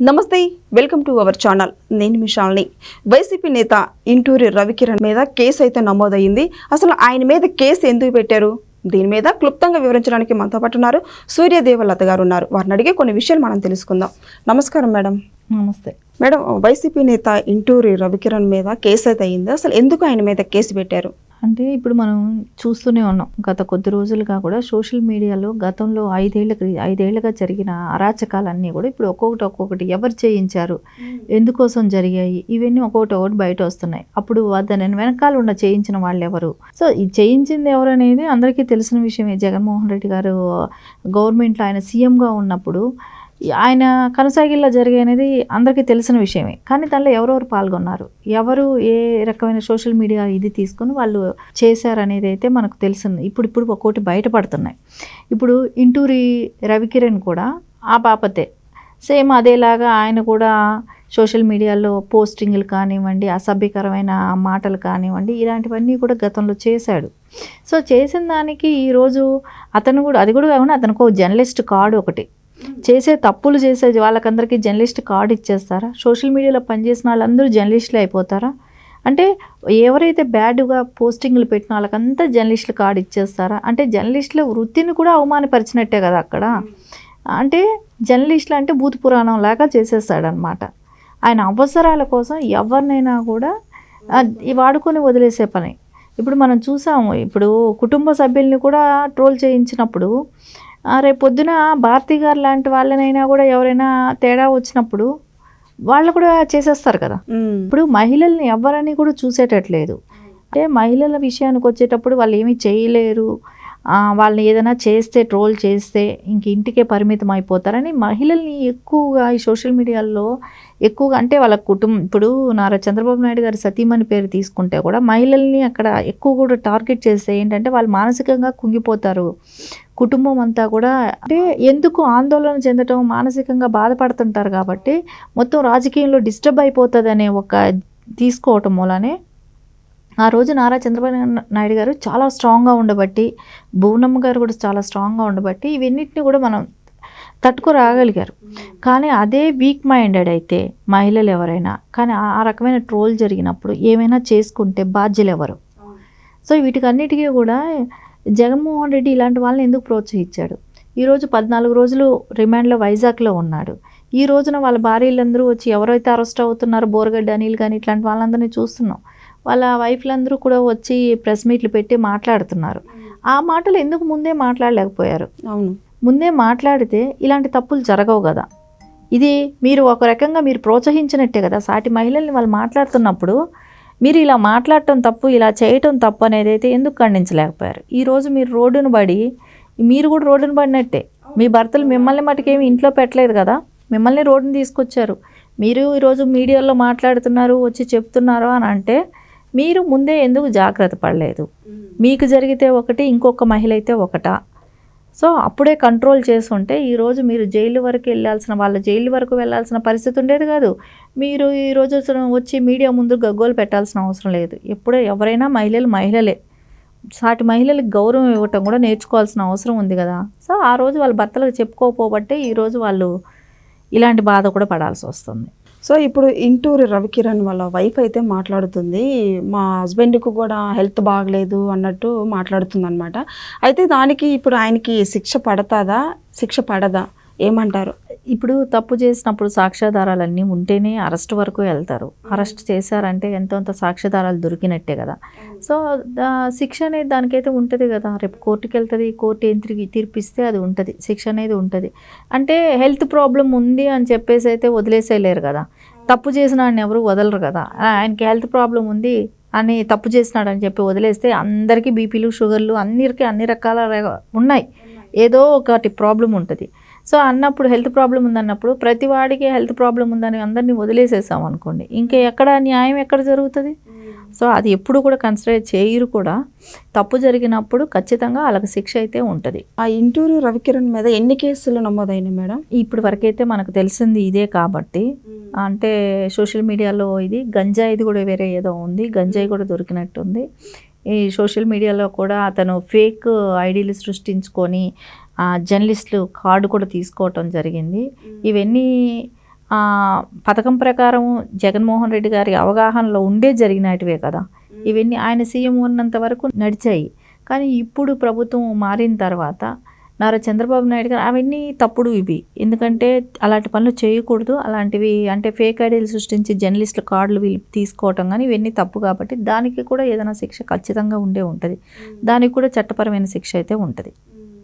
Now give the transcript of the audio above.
నమస్తే welcome to our channel. నేను మిషాల్ని YCP నేత ఇంటూరి రవికిరణ్ మీద కేసు అయితే నమోదయ్యింది. అసలు ఆయన మీద కేసు ఎందుకు పెట్టారు? దీని మీద క్లుప్తంగా వివరించడానికి మనతో పాటు ఉన్నారు సూర్యదేవలత గారు ఉన్నారు. వారిని అడిగే కొన్ని విషయాలు మనం తెలుసుకుందాం. నమస్కారం మేడం. నమస్తే. మేడం వైసీపీ నేత ఇంటూరి రవికిరణ్ మీద కేసు అయితే అయింది. అసలు ఎందుకు ఆయన మీద కేసు పెట్టారు? అంటే ఇప్పుడు మనం చూస్తూనే ఉన్నాం గత కొద్ది రోజులుగా కూడా సోషల్ మీడియాలో గతంలో ఐదేళ్ళ ఐదేళ్ళుగా జరిగిన అరాచకాలన్నీ కూడా ఇప్పుడు ఒక్కొక్కటి ఒక్కొక్కటి ఎవరు చేయించారు? ఎందుకోసం జరిగాయి? ఇవన్నీ ఒక్కొక్కటి ఒకటి బయట వస్తున్నాయి. అప్పుడు దాని వెనకాల ఉన్న చేయించిన వాళ్ళు ఎవరు? సో ఈ చేయించింది ఎవరు అనేది అందరికీ తెలిసిన విషయమే. జగన్మోహన్ రెడ్డి గారు గవర్నమెంట్లో ఆయన సీఎంగా ఉన్నప్పుడు ఆయన కనసాగిల్లో జరిగే అనేది అందరికీ తెలిసిన విషయమే. కానీ దానిలో ఎవరెవరు పాల్గొన్నారు? ఎవరు ఏ రకమైన సోషల్ మీడియా ఇది తీసుకొని వాళ్ళు చేశారనేది అయితే మనకు తెలిసింది ఇప్పుడు ఇప్పుడు ఒక్కోటి బయటపడుతున్నాయి. ఇప్పుడు ఇంటూరి రవికిరణ్ కూడా ఆ పాపతే సేమ్ అదేలాగా ఆయన కూడా సోషల్ మీడియాలో పోస్టింగ్లు కానివ్వండి అసభ్యకరమైన మాటలు కానివ్వండి ఇలాంటివన్నీ కూడా గతంలో చేశాడు. సో చేసిన దానికి ఈరోజు అతను కూడా అది కూడా కాకుండా అతనికి ఒక జర్నలిస్ట్ కార్డు ఒకటి. చేసే తప్పులు చేసే వాళ్ళకందరికీ జర్నలిస్ట్ కార్డు ఇచ్చేస్తారా? సోషల్ మీడియాలో పనిచేసిన వాళ్ళందరూ జర్నలిస్టులు అయిపోతారా? అంటే ఎవరైతే బ్యాడ్గా పోస్టింగ్లు పెట్టిన వాళ్ళకంతా జర్నలిస్టులు కార్డు ఇచ్చేస్తారా? అంటే జర్నలిస్టుల వృత్తిని కూడా అవమానపరిచినట్టే కదా అక్కడ. అంటే జర్నలిస్టులు అంటే భూత పురాణం లాగా చేసేస్తాడనమాట. ఆయన అవసరాల కోసం ఎవరినైనా కూడా వాడుకొని వదిలేసే పని. ఇప్పుడు మనం చూసాము ఇప్పుడు కుటుంబ సభ్యుల్ని కూడా ట్రోల్ చేయించినప్పుడు ఆ, రేపు పొద్దున భారతి గారు లాంటి వాళ్ళనైనా కూడా ఎవరైనా తేడా వచ్చినప్పుడు వాళ్ళు కూడా చేసేస్తారు కదా. ఇప్పుడు మహిళల్ని ఎవరని కూడా చూసేటట్లేదు. అంటే మహిళల విషయానికి వచ్చేటప్పుడు వాళ్ళు ఏమీ చేయలేరు. వాళ్ళని ఏదైనా చేస్తే ట్రోల్ చేస్తే ఇంక ఇంటికే పరిమితం అయిపోతారని మహిళల్ని ఎక్కువగా ఈ సోషల్ మీడియాలో ఎక్కువగా అంటే వాళ్ళ కుటుంబం ఇప్పుడు నారా చంద్రబాబు నాయుడు గారి సతీమణి పేరు తీసుకుంటే కూడా మహిళల్ని అక్కడ ఎక్కువ కూడా టార్గెట్ చేస్తే ఏంటంటే వాళ్ళు మానసికంగా కుంగిపోతారు. కుటుంబం అంతా కూడా అంటే ఎందుకు ఆందోళన చెందటం మానసికంగా బాధపడుతుంటారు కాబట్టి మొత్తం రాజకీయంలో డిస్టర్బ్ అయిపోతుంది అనే ఒక తీసుకోవటం మూలనే ఆ రోజు నారా చంద్రబాబు నాయుడు గారు చాలా స్ట్రాంగ్గా ఉండబట్టి భువనమ్మ గారు కూడా చాలా స్ట్రాంగ్గా ఉండబట్టి ఇవన్నిటిని కూడా మనం తట్టుకు రాగలిగారు కానీ అదే వీక్ మైండెడ్ అయితే మహిళలు ఎవరైనా కానీ ఆ ఆ రకమైన ట్రోల్ జరిగినప్పుడు ఏమైనా చేసుకుంటే బాధ్యులు ఎవరు సో వీటికన్నిటికీ కూడా జగన్మోహన్ రెడ్డి ఇలాంటి వాళ్ళని ఎందుకు ప్రోత్సహించాడు? ఈరోజు పద్నాలుగు రోజులు రిమాండ్లో వైజాగ్లో ఉన్నాడు. ఈ రోజున వాళ్ళ భార్యలందరూ వచ్చి ఎవరైతే అరెస్ట్ అవుతున్నారో బోరగడ్డ అనిల్ కానీ ఇట్లాంటి వాళ్ళందరినీ చూస్తున్నాం. వాళ్ళ వైఫ్లందరూ కూడా వచ్చి ప్రెస్ మీట్లు పెట్టి మాట్లాడుతున్నారు. ఆ మాటలు ఎందుకు ముందే మాట్లాడలేకపోయారు? అవును. ముందే మాట్లాడితే ఇలాంటి తప్పులు జరగవు కదా. ఇది మీరు ఒక రకంగా మీరు ప్రోత్సహించినట్టే కదా. సాటి మహిళల్ని వాళ్ళు మాట్లాడుతున్నప్పుడు మీరు ఇలా మాట్లాడటం తప్పు ఇలా చేయటం తప్పు అనేది అయితే ఎందుకు ఖండించలేకపోయారు? ఈరోజు మీరు రోడ్డును పడి మీరు కూడా రోడ్డును పడినట్టే. మీ భర్తలు మిమ్మల్ని మటుకేమి ఇంట్లో పెట్టలేదు కదా. మిమ్మల్ని రోడ్డుని తీసుకొచ్చారు. మీరు ఈరోజు మీడియాలో మాట్లాడుతున్నారు వచ్చి చెప్తున్నారు అని అంటే మీరు ముందే ఎందుకు జాగ్రత్త పడలేదు? మీకు జరిగితే ఒకటి ఇంకొక మహిళ అయితే ఒకటా? సో అప్పుడే కంట్రోల్ చేసుంటే ఈరోజు మీరు జైలు వరకు వెళ్ళాల్సిన వాళ్ళ జైలు వరకు వెళ్ళాల్సిన పరిస్థితి ఉండేది కాదు. మీరు ఈరోజు అసలు వచ్చి మీడియా ముందు గగ్గోలు పెట్టాల్సిన అవసరం లేదు. ఎప్పుడో ఎవరైనా మహిళలు మహిళలే. సాటి మహిళలకు గౌరవం ఇవ్వటం కూడా నేర్చుకోవాల్సిన అవసరం ఉంది కదా. సో ఆ రోజు వాళ్ళ భర్తలకు చెప్పుకోకపోబట్టే ఈరోజు వాళ్ళు ఇలాంటి బాధ కూడా పడాల్సి వస్తుంది. సో ఇప్పుడు ఇంటూరు రవికిరణ్ వాళ్ళ వైఫ్ అయితే మాట్లాడుతుంది. మా హస్బెండ్కి కూడా హెల్త్ బాగలేదు అన్నట్టు మాట్లాడుతుంది అనమాట అయితే దానికి ఇప్పుడు ఆయనకి శిక్ష పడతాదా? శిక్ష పడదా? ఏమంటారు? ఇప్పుడు తప్పు చేసినప్పుడు సాక్ష్యాధారాలన్నీ ఉంటేనే అరెస్ట్ వరకు వెళ్తారు. అరెస్ట్ చేశారంటే ఎంతో అంత సాక్ష్యాధారాలు దొరికినట్టే కదా. సో శిక్ష అనేది దానికైతే ఉంటుంది కదా. రేపు కోర్టుకి వెళ్తుంది కోర్టు ఏం తిరిగి తీర్పిస్తే అది ఉంటుంది. శిక్ష అనేది ఉంటుంది. అంటే హెల్త్ ప్రాబ్లం ఉంది అని చెప్పేసి అయితే వదిలేసేయలేరు కదా. తప్పు చేసిన ఆయన ఎవరు వదలరు కదా. ఆయనకి హెల్త్ ప్రాబ్లం ఉంది అని తప్పు చేసినాడు అని చెప్పి వదిలేస్తే అందరికీ బీపీలు షుగర్లు అన్నిటికీ అన్ని రకాల ఉన్నాయి. ఏదో ఒకటి ప్రాబ్లం ఉంటుంది. సో అన్నప్పుడు హెల్త్ ప్రాబ్లం ఉందన్నప్పుడు ప్రతి వాడికి హెల్త్ ప్రాబ్లం ఉందని అందరినీ వదిలేసేసాం అనుకోండి. ఇంకా ఎక్కడ న్యాయం ఎక్కడ జరుగుతుంది? సో అది ఎప్పుడు కూడా కన్సిడర్ చేయరు కూడా. తప్పు జరిగినప్పుడు ఖచ్చితంగా వాళ్ళకి శిక్ష అయితే ఉంటుంది. ఆ ఇంటూరి రవికిరణ్ మీద ఎన్ని కేసులు నమోదైనాయి మేడం? ఇప్పుడు వరకైతే మనకు తెలిసింది ఇదే కాబట్టి. అంటే సోషల్ మీడియాలో ఇది గంజాయిది కూడా వేరే ఏదో ఉంది గంజాయి కూడా దొరికినట్టుంది. ఈ సోషల్ మీడియాలో కూడా అతను ఫేక్ ఐడీలు సృష్టించుకొని జర్నలిస్టులు కార్డు కూడా తీసుకోవటం జరిగింది. ఇవన్నీ పథకం ప్రకారం జగన్మోహన్ రెడ్డి గారి అవగాహనలో ఉండే జరిగినటివే కదా. ఇవన్నీ ఆయన సీఎం ఉన్నంత వరకు నడిచాయి. కానీ ఇప్పుడు ప్రభుత్వం మారిన తర్వాత నారా చంద్రబాబు నాయుడు గారు అవన్నీ తప్పుడు ఇవి. ఎందుకంటే అలాంటి పనులు చేయకూడదు. అలాంటివి అంటే ఫేక్ ఐడీలు సృష్టించి జర్నలిస్టుల కార్డులు వీళ్ళు తీసుకోవటం కానీ ఇవన్నీ తప్పు కాబట్టి దానికి కూడా ఏదైనా శిక్ష ఖచ్చితంగా ఉండే ఉంటుంది. దానికి కూడా చట్టపరమైన శిక్ష అయితే ఉంటుంది.